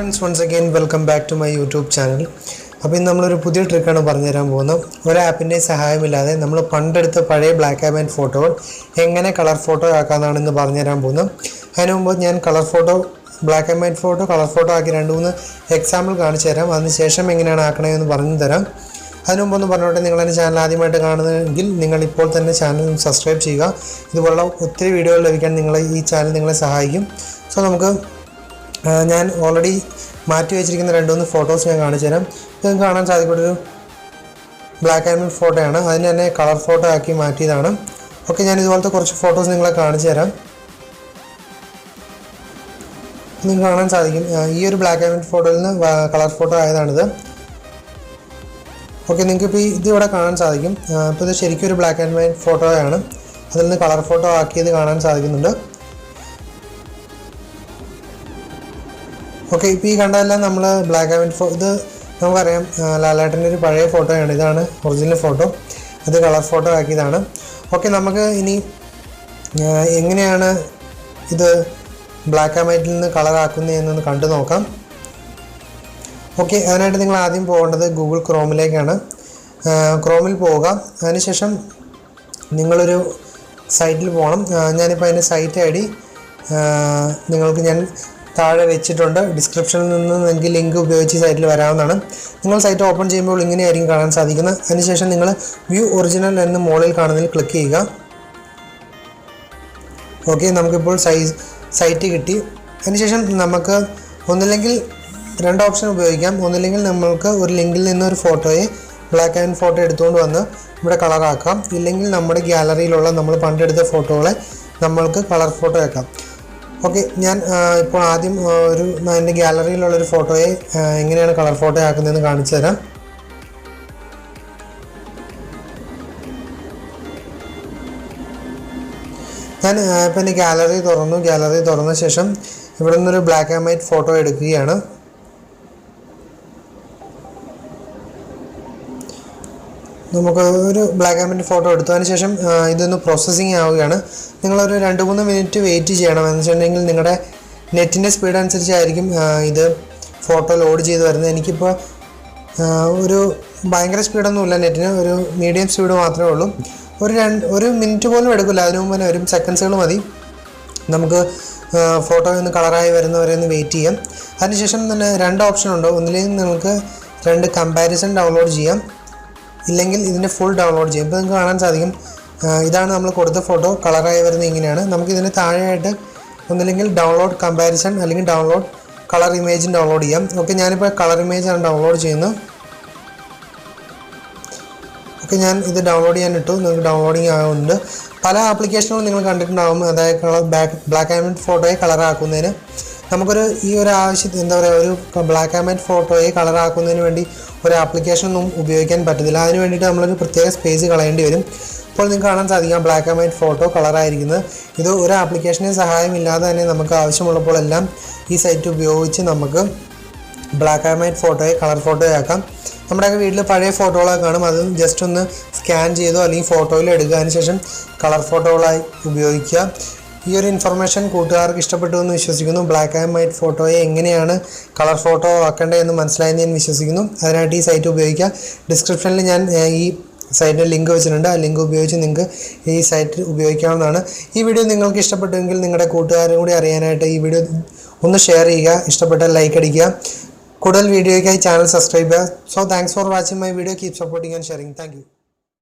Friends once again welcome back to my YouTube channel അപ്പോൾ ഇന്ന് നമ്മളൊരു പുതിയ ട്രിക്കാണ് പറഞ്ഞുതരാൻ പോകുന്നത്. ഒരു ആപ്പിന്റെ സഹായമില്ലാതെ നമ്മൾ പണ്ടെടുത്ത പഴയ ബ്ലാക്ക് ആൻഡ് വൈറ്റ് ഫോട്ടോകൾ എങ്ങനെ കളർ ഫോട്ടോ ആക്കാമെന്നാണ് ഇന്ന് പറഞ്ഞുതരാൻ പോകുന്നത്. അതിന് മുമ്പ് ഞാൻ colour photo black and white photo colour photo ആക്കി രണ്ട് മൂന്ന് എക്സാമ്പിൾ കാണിച്ചു തരാം. അതിന് ശേഷം എങ്ങനെയാണ് ആക്കണമെന്ന് പറഞ്ഞു തരാം. അതിനു മുമ്പ് ഒന്ന് പറഞ്ഞോട്ടെ നിങ്ങൾ എന്റെ ചാനൽ ആദ്യമായിട്ട് കാണുന്നതെങ്കിൽ നിങ്ങൾ ഇപ്പോൾ തന്നെ ചാനൽ സബ്സ്ക്രൈബ് ചെയ്യുക. ഇതുപോലുള്ള ഒത്തിരി വീഡിയോകൾ ലഭിക്കാൻ നിങ്ങളെ ഈ ചാനൽ നിങ്ങളെ സഹായിക്കും. സോ നമുക്ക് ഞാൻ ഓൾറെഡി മാറ്റി വെച്ചിരിക്കുന്ന രണ്ട് മൂന്ന് ഫോട്ടോസ് ഞാൻ കാണിച്ചു തരാം. നിങ്ങൾക്ക് കാണാൻ സാധിക്കൊരു ബ്ലാക്ക് ആൻഡ് വൈറ്റ് ഫോട്ടോയാണ് അതിന് തന്നെ കളർ ഫോട്ടോ ആക്കി മാറ്റിയതാണ്. ഓക്കെ ഞാൻ ഇതുപോലത്തെ കുറച്ച് ഫോട്ടോസ് നിങ്ങളെ കാണിച്ചു തരാം. നിങ്ങൾക്ക് കാണാൻ സാധിക്കും. ഈ ഒരു ബ്ലാക്ക് ആൻഡ് വൈറ്റ് ഫോട്ടോയിൽ നിന്ന് കളർ ഫോട്ടോ ആയതാണിത്. ഓക്കെ നിങ്ങൾക്ക് ഇപ്പോൾ ഇത് ഇവിടെ കാണാൻ സാധിക്കും. ഇപ്പോൾ ഇത് ശരിക്കും ഒരു ബ്ലാക്ക് ആൻഡ് വൈറ്റ് ഫോട്ടോയാണ് അതിൽ നിന്ന് കളർ ഫോട്ടോ ആക്കിയത് കാണാൻ സാധിക്കുന്നുണ്ട്. ഓക്കെ ഇപ്പോൾ ഈ കണ്ടതെല്ലാം നമ്മൾ ബ്ലാക്ക് ആൻഡ് ഫോ ഇത് നമുക്കറിയാം ലാലേട്ടന്റെ ഒരു പഴയ ഫോട്ടോയാണ് ഇതാണ് ഒറിജിനൽ ഫോട്ടോ. അത് കളർ ഫോട്ടോ ആക്കിയതാണ്. ഓക്കെ നമുക്ക് ഇനി എങ്ങനെയാണ് ഇത് ബ്ലാക്ക് ആൻഡ് വൈറ്റിൽ നിന്ന് കളർ ആക്കുന്നത് എന്നൊന്ന് കണ്ടു നോക്കാം. ഓക്കെ അതിനായിട്ട് നിങ്ങൾ ആദ്യം പോകേണ്ടത് ഗൂഗിൾ ക്രോമിലേക്കാണ് ക്രോമിൽ പോവുക. അതിനുശേഷം നിങ്ങളൊരു സൈറ്റിൽ പോകണം. ഞാനിപ്പോൾ അതിന്റെ സൈറ്റ് ഐ ഡി നിങ്ങൾക്ക് ഞാൻ താഴെ വെച്ചിട്ടുണ്ട്. ഡിസ്ക്രിപ്ഷനിൽ നിന്ന് നിങ്ങൾക്ക് ലിങ്ക് ഉപയോഗിച്ച് സൈറ്റിൽ വരാവുന്നതാണ്. നിങ്ങൾ സൈറ്റ് ഓപ്പൺ ചെയ്യുമ്പോൾ ഇങ്ങനെയായിരിക്കും കാണാൻ സാധിക്കുന്നത്. അതിനുശേഷം നിങ്ങൾ വ്യൂ ഒറിജിനൽ എന്ന് മുകളിൽ കാണുന്നതിൽ ക്ലിക്ക് ചെയ്യുക. ഓക്കെ നമുക്കിപ്പോൾ സൈസ് സൈറ്റ് കിട്ടി. അതിനുശേഷം നമുക്ക് ഒന്നില്ലെങ്കിൽ രണ്ട് ഓപ്ഷൻ ഉപയോഗിക്കാം. ഒന്നില്ലെങ്കിൽ നമ്മൾക്ക് ഒരു ലിങ്കിൽ നിന്ന് ഒരു ഫോട്ടോയെ ബ്ലാക്ക് ആൻഡ് ഫോട്ടോ എടുത്തുകൊണ്ട് വന്ന് ഇവിടെ കളറാക്കാം ഇല്ലെങ്കിൽ നമ്മുടെ ഗ്യാലറിയിലുള്ള നമ്മൾ പണ്ടെടുത്ത ഫോട്ടോകളെ നമ്മൾക്ക് കളർ ഫോട്ടോ ആക്കാം. ഓക്കെ ഞാൻ ഇപ്പോൾ ആദ്യം ഒരു എന്റെ ഗ്യാലറിയിലുള്ളൊരു ഫോട്ടോയെ എങ്ങനെയാണ് കളർ ഫോട്ടോ ആക്കുന്നതെന്ന് കാണിച്ചു തരാം. ഞാൻ ഇപ്പം എന്റെ ഗാലറി തുറന്നു. ഗാലറി തുറന്ന ശേഷം ഇവിടെ നിന്നൊരു ബ്ലാക്ക് ആൻഡ് വൈറ്റ് ഫോട്ടോ എടുക്കുകയാണ്. നമുക്ക് ഒരു ബ്ലാക്ക് ആൻഡ് വൈറ്റ് ഫോട്ടോ എടുത്തതിന് ശേഷം ഇതൊന്ന് പ്രോസസ്സിങ് ആവുകയാണ്. നിങ്ങളൊരു രണ്ട് മൂന്ന് മിനിറ്റ് വെയിറ്റ് ചെയ്യണം. എന്ന് വെച്ചിട്ടുണ്ടെങ്കിൽ നിങ്ങളുടെ നെറ്റിന്റെ സ്പീഡ് അനുസരിച്ചായിരിക്കും ഇത് ഫോട്ടോ ലോഡ് ചെയ്ത് വരുന്നത്. എനിക്കിപ്പോൾ ഒരു ഭയങ്കര സ്പീഡൊന്നുമില്ല നെറ്റിന് ഒരു മീഡിയം സ്പീഡ് മാത്രമേ ഉള്ളൂ. ഒരു രണ്ട് ഒരു മിനിറ്റ് പോലും എടുക്കില്ല. അതിനു മുമ്പ് തന്നെ ഒരു സെക്കൻഡ്സുകൾ മതി. നമുക്ക് ഫോട്ടോ ഒന്ന് കളറായി വരുന്നവരെ ഒന്ന് വെയിറ്റ് ചെയ്യാം. അതിനുശേഷം തന്നെ രണ്ട് ഓപ്ഷൻ ഉണ്ട്. ഒന്നിലേക്ക് നിങ്ങൾക്ക് രണ്ട് കമ്പാരിസൺ ഡൗൺലോഡ് ചെയ്യാം. ഇല്ലെങ്കിൽ ഇതിന്റെ ഫുൾ ഡൗൺലോഡ് ചെയ്യും. ഇപ്പോൾ നിങ്ങൾക്ക് കാണാൻ സാധിക്കും. ഇതാണ് നമ്മൾ കൊടുത്ത ഫോട്ടോ കളറായി വരുന്നത് ഇങ്ങനെയാണ്. നമുക്ക് ഇതിന് താഴെയായിട്ട് ഒന്നില്ലെങ്കിൽ ഡൗൺലോഡ് കമ്പാരിസൺ അല്ലെങ്കിൽ ഡൗൺലോഡ് കളർ ഇമേജും ഡൗൺലോഡ് ചെയ്യാം. ഓക്കെ ഞാനിപ്പോൾ കളർ ഇമേജാണ് ഡൗൺലോഡ് ചെയ്യുന്നത്. ഓക്കെ ഞാൻ ഇത് ഡൗൺലോഡ് ചെയ്യാൻ ഇട്ടു. നിങ്ങൾക്ക് ഡൗൺലോഡിങ് ആകുന്നുണ്ട് പല ആപ്ലിക്കേഷനുകളും നിങ്ങൾ കണ്ടിട്ടുണ്ടാകും അതായത് colour black black and white ഫോട്ടോയെ കളറാക്കുന്നതിന് നമുക്കൊരു ഈ ഒരു ആവശ്യത്തിന് എന്താ പറയുക ഒരു ബ്ലാക്ക് ആൻഡ് വൈറ്റ് ഫോട്ടോയെ കളറാക്കുന്നതിന് വേണ്ടി ഒരു ആപ്ലിക്കേഷനൊന്നും ഉപയോഗിക്കാൻ പറ്റത്തില്ല. അതിന് വേണ്ടിയിട്ട് നമ്മളൊരു പ്രത്യേക സ്പേസ് കളയേണ്ടി വരും. അപ്പോൾ നിങ്ങൾക്ക് കാണാൻ സാധിക്കാം ബ്ലാക്ക് ആൻഡ് വൈറ്റ് ഫോട്ടോ കളറായിരിക്കുന്നത് ഇത് ഒരു ആപ്ലിക്കേഷനെ സഹായമില്ലാതെ തന്നെ നമുക്ക് ആവശ്യമുള്ളപ്പോഴെല്ലാം ഈ സൈറ്റ് ഉപയോഗിച്ച് നമുക്ക് ബ്ലാക്ക് ആൻഡ് വൈറ്റ് ഫോട്ടോയെ കളർ ഫോട്ടോ ആക്കാം. നമ്മുടെയൊക്കെ വീട്ടിൽ പഴയ ഫോട്ടോകളൊക്കെ കാണും. അത് ജസ്റ്റ് ഒന്ന് സ്കാൻ ചെയ്തോ അല്ലെങ്കിൽ ഫോട്ടോയിൽ എടുക്കുക. അതിനുശേഷം കളർ ഫോട്ടോകളായി ഉപയോഗിക്കുക. ഈ ഒരു ഇൻഫർമേഷൻ കൂട്ടുകാർക്ക് ഇഷ്ടപ്പെട്ടു എന്ന് വിശ്വസിക്കുന്നു. ബ്ലാക്ക് ആൻഡ് വൈറ്റ് ഫോട്ടോയെ എങ്ങനെയാണ് കളർ ഫോട്ടോ ആക്കേണ്ടതെന്ന് മനസ്സിലായെന്ന് ഞാൻ വിശ്വസിക്കുന്നു. അതിനായിട്ട് ഈ സൈറ്റ് ഉപയോഗിക്കുക. ഡിസ്ക്രിപ്ഷനിൽ ഞാൻ ഈ സൈറ്റിന്റെ ലിങ്ക് വെച്ചിട്ടുണ്ട്. ആ ലിങ്ക് ഉപയോഗിച്ച് നിങ്ങൾക്ക് ഈ സൈറ്റ് ഉപയോഗിക്കാവുന്നതാണ്. ഈ വീഡിയോ നിങ്ങൾക്ക് ഇഷ്ടപ്പെട്ടുവെങ്കിൽ നിങ്ങളുടെ കൂട്ടുകാരും കൂടി അറിയാനായിട്ട് ഈ വീഡിയോ ഒന്ന് ഷെയർ ചെയ്യുക. ഇഷ്ടപ്പെട്ടാൽ ലൈക്ക് അടിക്കുക. കൂടുതൽ വീഡിയോയ്ക്കായി ചാനൽ സബ്സ്ക്രൈബ് ചെയ്യുക. So thanks for watching my video keep supporting and sharing thank